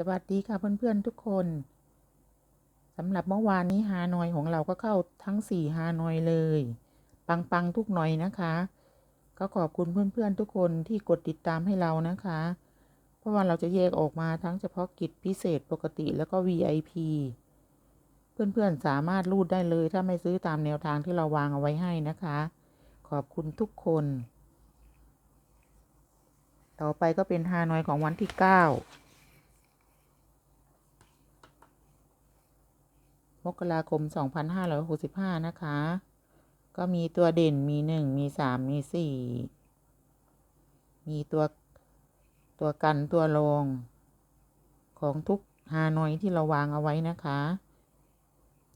สวัสดีค่ะเพื่อนๆทุกคนสำหรับเมื่อวานนี้ฮานอยของเราก็เข้าทั้งสี่ฮานอยเลย ปังๆทุกหน่อยนะคะ ก็ขอบคุณเพื่อนๆทุกคนที่กดติดตามให้เรานะคะ เพราะว่าเราจะแยกออกมาทั้งเฉพาะกิจพิเศษปกติแล้วก็ VIP เพื่อนๆสามารถรูดได้เลย ถ้าไม่ซื้อตามแนวทางที่เราวางเอาไว้ให้นะคะ ขอบคุณทุกคน ต่อไปก็เป็นฮานอยของวันที่เก้า มกราคม 2565 นะคะ ก็มีตัวเด่นมี 1 มี 3 มี 4 มีตัวตัวกันตัวรองของทุกฮานอยที่เราวางเอาไว้นะคะ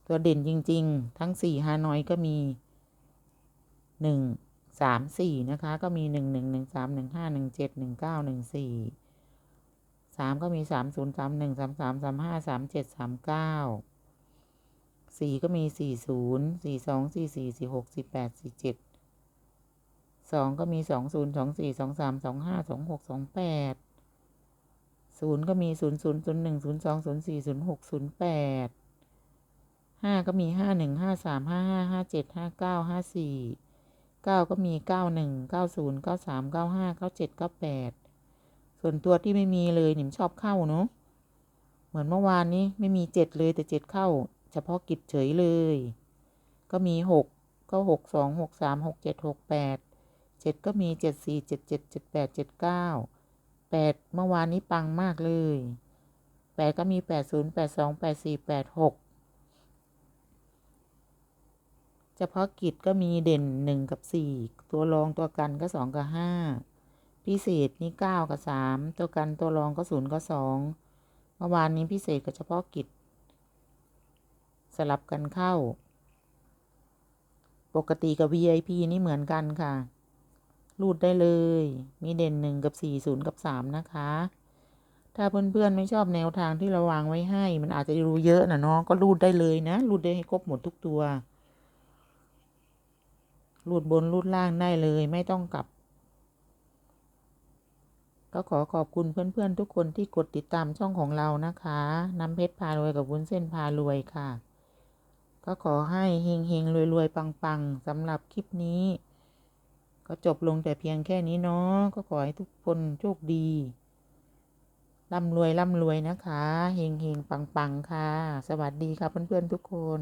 ตัวเด่นจริง ๆ ทั้ง 4 ฮานอยก็มี 1 3 4 นะคะ ก็มี 1 1 1 3 1 5 1 7 1 9 1 4 3 ก็มี 3 0 3 1 3 3 3 5 3 7 3 9 สี่ก็มีสี่ศูนย์สี่สองสี่สี่สี่หกสี่แปดสี่เจ็ดสองก็มีสองศูนย์สองสี่สองสามสองห้าสองหกสองแปดศูนย์ก็มีศูนย์ศูนย์ศูนย์หนึ่งศูนย์สองศูนย์สี่ศูนย์หกศูนย์แปดห้าก็มีห้าหนึ่งห้าสามห้าห้าห้าเจ็ดห้าเก้าห้าสี่เก้าก็มีเก้าหนึ่งเก้าศูนย์เก้าสามเก้าห้าเก้าเจ็ดเก้าแปดส่วนตัวที่ไม่มีเลยหนิมชอบเข้าเนาะเหมือนเมื่อวานนี้ไม่มีเจ็ดเลยแต่เจ็ดเข้า เฉพาะกิจเฉยเลย ก็มีหกก็หกสองหกสามหกเจ็ดหกแปดเจ็ดก็มีเจ็ดสี่เจ็ดเจ็ดเจ็ดแปดเจ็ดเก้าแปดเมื่อวานนี้ปังมากเลยแปดก็มีแปดศูนย์แปดสองแปดสี่แปดหกเฉพาะกิจก็มีเด่นหนึ่งกับสี่ตัวรองตัวกันก็สองกับห้าพิเศษนี่เก้ากับสามตัวกันตัวรองก็ศูนย์ก็สองเมื่อวานนี้พิเศษกับเฉพาะกิจ ลับกันเข้า ปกติกับ VIP นี่เหมือนกันค่ะ รูดได้เลย มีเด่นหนึ่งกับสี่ศูนย์กับสามนะคะ ถ้าเพื่อนๆไม่ชอบแนวทางที่เราวางไว้ให้ มันอาจจะรู้เยอะนะเนาะก็รูดได้เลยนะ รูดได้ให้ครบหมดทุกตัว รูดบนรูดล่างได้เลยไม่ต้องกลับก็ขอขอบคุณเพื่อนๆ ทุกคนที่กดติดตามช่องของเรานะคะ น้ำเพชรพารวยกับวุ้นเส้นพารวยค่ะ ก็ขอให้เฮงเฮงรวยรวยปังปังสำหรับคลิปนี้ ก็จบลงแต่เพียงแค่นี้เนาะก็ขอให้ทุกคนโชคดีร่ำรวยร่ำรวยนะคะเฮงเฮงปังปังค่ะ สวัสดีค่ะเพื่อนๆทุกคน